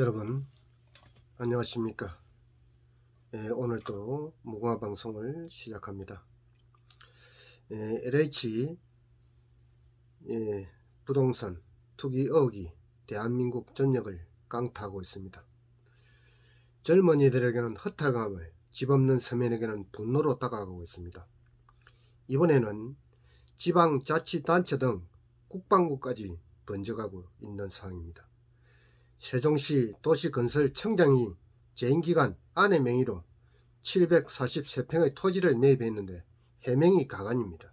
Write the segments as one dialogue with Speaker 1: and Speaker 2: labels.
Speaker 1: 여러분 안녕하십니까? 예, 오늘도 무궁화 방송을 시작합니다. 예, LH 예, 부동산 투기 의혹이 대한민국 전역을 깡타하고 있습니다. 젊은이들에게는 허탈감을 집 없는 서민에게는 분노로 다가가고 있습니다. 이번에는 지방자치단체 등 국방부까지 번져가고 있는 상황입니다 세종시 도시건설청장이 재임기간 아내 명의로 743평의 토지를 매입했는데 해명이 가관입니다.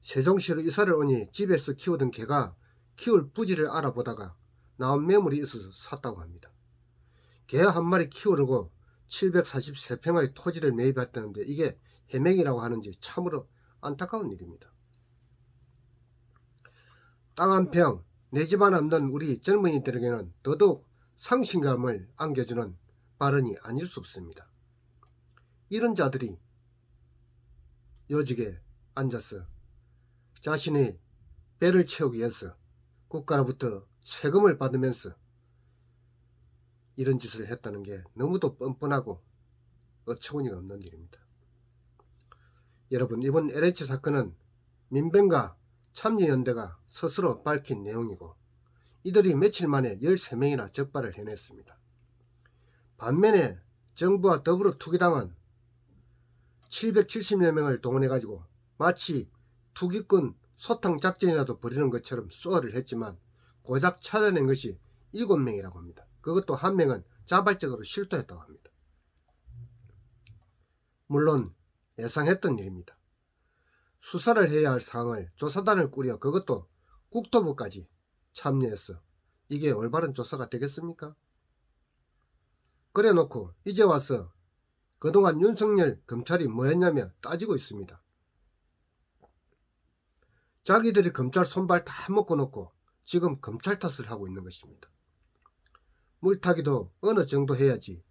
Speaker 1: 세종시로 이사를 오니 집에서 키우던 개가 키울 부지를 알아보다가 나온 매물이 있어서 샀다고 합니다. 개 한 마리 키우려고 743평의 토지를 매입했다는데 이게 해명이라고 하는지 참으로 안타까운 일입니다. 땅 한 평, 내 집안 없는 우리 젊은이들에게는 더더욱 상심감을 안겨주는 발언이 아닐 수 없습니다. 이런 자들이 요직에 앉아서 자신의 배를 채우기 위해서 국가로부터 세금을 받으면서 이런 짓을 했다는 게 너무도 뻔뻔하고 어처구니가 없는 일입니다. 여러분 이번 LH 사건은 민변과 참여연대가 스스로 밝힌 내용이고 이들이 며칠 만에 13명이나 적발을 해냈습니다. 반면에 정부와 더불어 투기당한 770여 명을 동원해가지고 마치 투기꾼 소탕 작전이라도 벌이는 것처럼 쏘아를 했지만 고작 찾아낸 것이 7명이라고 합니다. 그것도 한 명은 자발적으로 실토했다고 합니다. 물론 예상했던 일입니다. 수사를 해야 할 사항을 조사단을 꾸려 그것도 국토부까지 참여했어. 이게 올바른 조사가 되겠습니까? 그래 놓고 이제 와서 그동안 윤석열 검찰이 뭐 했냐며 따지고 있습니다. 자기들이 검찰 손발 다 먹고 놓고 지금 검찰 탓을 하고 있는 것입니다. 물타기도 어느 정도 해야지.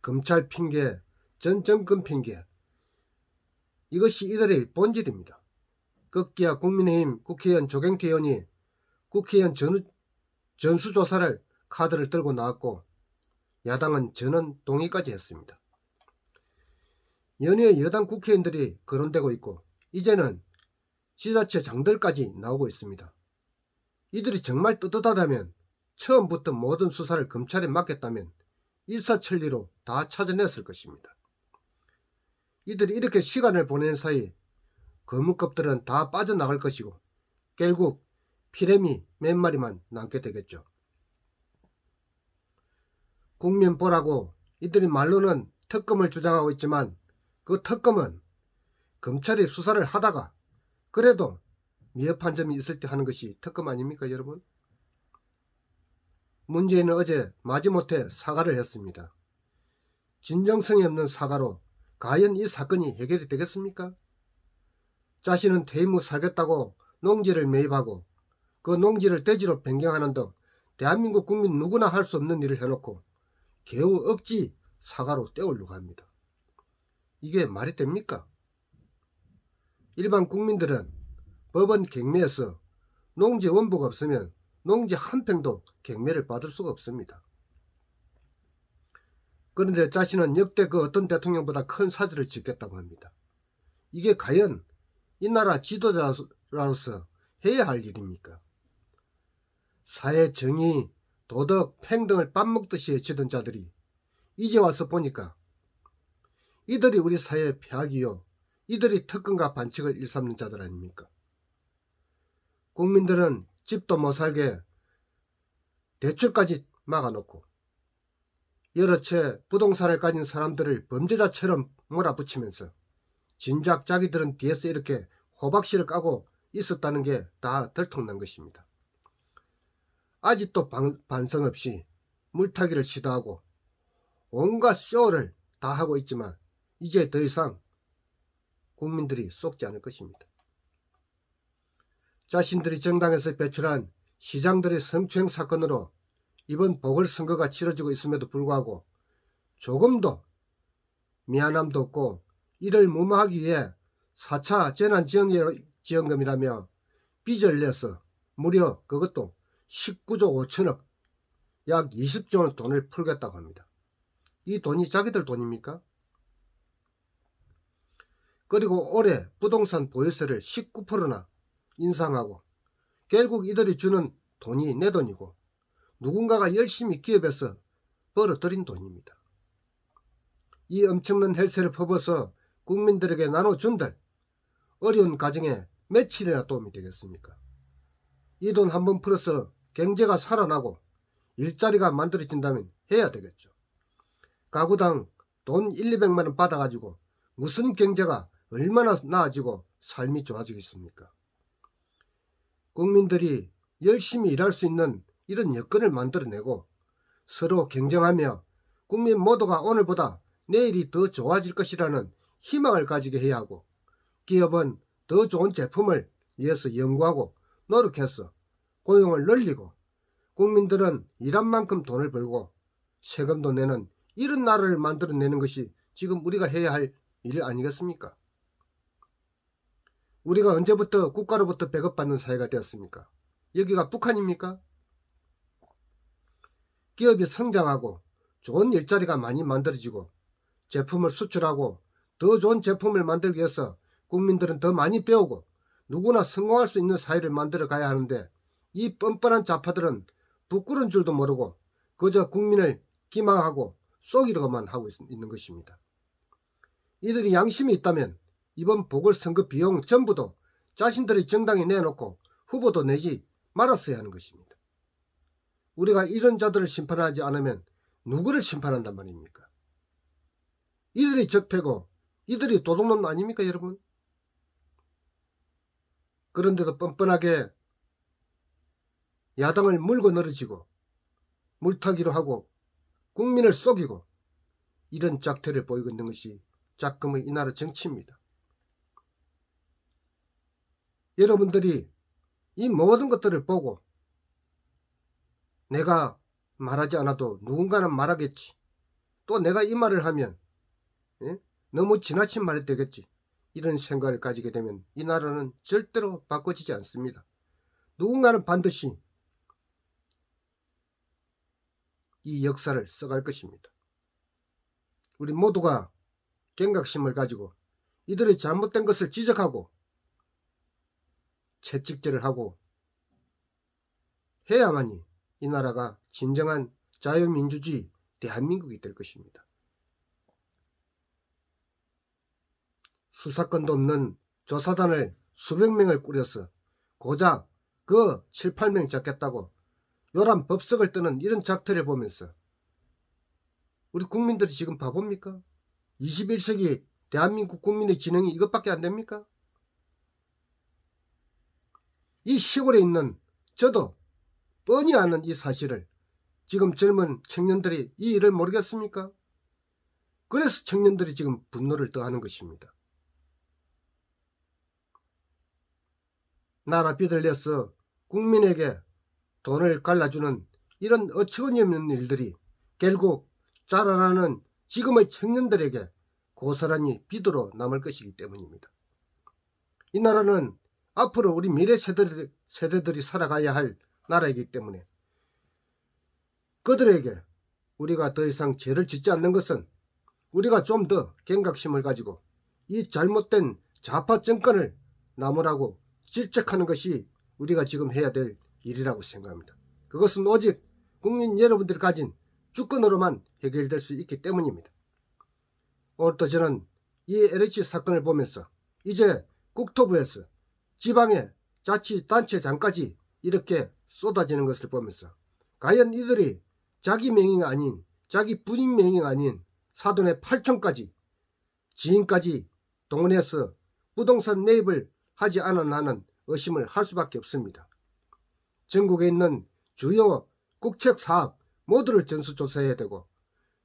Speaker 1: 검찰 핑계, 전 정권 핑계, 이것이 이들의 본질입니다. 급기야 국민의힘 국회의원 조경태 의원이 국회의원 전, 전수조사를 카드를 들고 나왔고 야당은 전원 동의까지 했습니다. 연이어 여당 국회의원들이 거론되고 있고 이제는 지자체 장들까지 나오고 있습니다. 이들이 정말 떳떳하다면 처음부터 모든 수사를 검찰에 맡겼다면 일사천리로 다 찾아냈을 것입니다. 이들이 이렇게 시간을 보내는 사이 거물급들은 다 빠져나갈 것이고 결국 피레미 몇 마리만 남게 되겠죠. 국민 보라고 이들이 말로는 특검을 주장하고 있지만 그 특검은 검찰이 수사를 하다가 그래도 미흡한 점이 있을 때 하는 것이 특검 아닙니까 여러분? 문재인은 어제 마지못해 사과를 했습니다. 진정성이 없는 사과로 과연 이 사건이 해결이 되겠습니까? 자신은 퇴임 후 살겠다고 농지를 매입하고 그 농지를 대지로 변경하는 등 대한민국 국민 누구나 할 수 없는 일을 해놓고 겨우 억지 사과로 떼우려고 합니다. 이게 말이 됩니까? 일반 국민들은 법원 경매에서 농지 원부가 없으면 농지 한 평도 경매를 받을 수가 없습니다. 그런데 자신은 역대 그 어떤 대통령보다 큰 사주를 짓겠다고 합니다. 이게 과연 이 나라 지도자로서 해야 할 일입니까? 사회 정의, 도덕, 평등을 밥 먹듯이 해치던 자들이 이제 와서 보니까 이들이 우리 사회의 폐악이요. 이들이 특권과 반칙을 일삼는 자들 아닙니까? 국민들은 집도 못 살게 대출까지 막아놓고 여러 채 부동산을 가진 사람들을 범죄자처럼 몰아붙이면서 진작 자기들은 뒤에서 이렇게 호박씨를 까고 있었다는 게 다 들통난 것입니다. 아직도 방, 반성 없이 물타기를 시도하고 온갖 쇼를 다 하고 있지만 이제 더 이상 국민들이 쏙지 않을 것입니다. 자신들이 정당에서 배출한 시장들의 성추행 사건으로 이번 보궐선거가 치러지고 있음에도 불구하고 조금도 미안함도 없고 이를 무마하기 위해 4차 재난지원금이라며 빚을 내서 무려 그것도 19조 5천억 약 20조 원 돈을 풀겠다고 합니다. 이 돈이 자기들 돈입니까? 그리고 올해 부동산 보유세를 19%나 인상하고 결국 이들이 주는 돈이 내 돈이고 누군가가 열심히 기업에서 벌어들인 돈입니다. 이 엄청난 헬세를 퍼부어서 국민들에게 나눠준들 어려운 가정에 며칠이나 도움이 되겠습니까? 이 돈 한 번 풀어서 경제가 살아나고 일자리가 만들어진다면 해야 되겠죠. 가구당 돈 1, 200만원 받아가지고 무슨 경제가 얼마나 나아지고 삶이 좋아지겠습니까? 국민들이 열심히 일할 수 있는 이런 여건을 만들어내고 서로 경쟁하며 국민 모두가 오늘보다 내일이 더 좋아질 것이라는 희망을 가지게 해야 하고 기업은 더 좋은 제품을 위해서 연구하고 노력해서 고용을 늘리고 국민들은 일한 만큼 돈을 벌고 세금도 내는 이런 나라를 만들어내는 것이 지금 우리가 해야 할 일 아니겠습니까? 우리가 언제부터 국가로부터 배급받는 사회가 되었습니까? 여기가 북한입니까? 기업이 성장하고 좋은 일자리가 많이 만들어지고 제품을 수출하고 더 좋은 제품을 만들기 위해서 국민들은 더 많이 배우고 누구나 성공할 수 있는 사회를 만들어 가야 하는데 이 뻔뻔한 좌파들은 부끄러운 줄도 모르고 그저 국민을 기망하고 쏘기로만 하고 있, 있는 것입니다. 이들이 양심이 있다면 이번 보궐선거 비용 전부도 자신들의 정당에 내놓고 후보도 내지 말았어야 하는 것입니다. 우리가 이런 자들을 심판하지 않으면 누구를 심판한단 말입니까? 이들이 적폐고 이들이 도둑놈 아닙니까 여러분? 그런데도 뻔뻔하게 야당을 물고 늘어지고 물타기로 하고 국민을 속이고 이런 작태를 보이고 있는 것이 작금의 이 나라 정치입니다. 여러분들이 이 모든 것들을 보고 내가 말하지 않아도 누군가는 말하겠지. 또 내가 이 말을 하면 예? 너무 지나친 말이 되겠지. 이런 생각을 가지게 되면 이 나라는 절대로 바꿔지지 않습니다. 누군가는 반드시 이 역사를 써갈 것입니다. 우리 모두가 경각심을 가지고 이들의 잘못된 것을 지적하고 채찍질을 하고 해야만이 이 나라가 진정한 자유민주주의 대한민국이 될 것입니다. 수사권도 없는 조사단을 수백 명을 꾸려서 고작 그 7, 8명 잡겠다고 요란 법석을 뜨는 이런 작태를 보면서 우리 국민들이 지금 바보입니까? 21세기 대한민국 국민의 진행이 이것밖에 안 됩니까? 이 시골에 있는 저도 뻔히 아는 이 사실을 지금 젊은 청년들이 이 일을 모르겠습니까? 그래서 청년들이 지금 분노를 더하는 것입니다. 나라 빚을 내서 국민에게 돈을 갈라주는 이런 어처구니 없는 일들이 결국 자라나는 지금의 청년들에게 고스란히 빚으로 남을 것이기 때문입니다. 이 나라는 앞으로 우리 미래 세대들이, 세대들이 살아가야 할 나라이기 때문에 그들에게 우리가 더 이상 죄를 짓지 않는 것은 우리가 좀 더 경각심을 가지고 이 잘못된 좌파 정권을 나무라고 질책하는 것이 우리가 지금 해야 될 일이라고 생각합니다. 그것은 오직 국민 여러분들이 가진 주권으로만 해결될 수 있기 때문입니다. 오늘도 저는 이 LH 사건을 보면서 이제 국토부에서 지방의 자치단체장까지 이렇게 쏟아지는 것을 보면서 과연 이들이 자기 명의가 아닌 자기 부인 명의가 아닌 사돈의 8촌까지 지인까지 동원해서 부동산 매입을 하지 않았나는 의심을 할 수밖에 없습니다. 전국에 있는 주요 국책 사업 모두를 전수조사해야 되고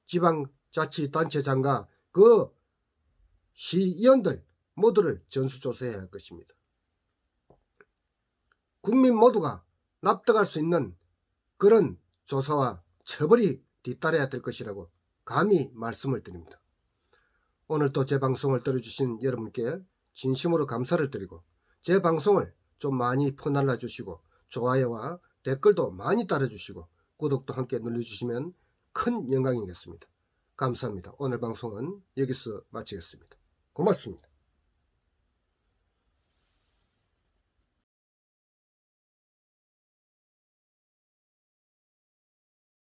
Speaker 1: 지방자치단체장과 그 시의원들 모두를 전수조사해야 할 것입니다. 국민 모두가 납득할 수 있는 그런 조사와 처벌이 뒤따라야 될 것이라고 감히 말씀을 드립니다. 오늘 또제 방송을 들어주신 여러분께 진심으로 감사를 드리고 제 방송을 좀 많이 퍼날라 주시고 좋아요와 댓글도 많이 따라주시고 구독도 함께 눌러주시면 큰 영광이겠습니다. 감사합니다. 오늘 방송은 여기서 마치겠습니다. 고맙습니다.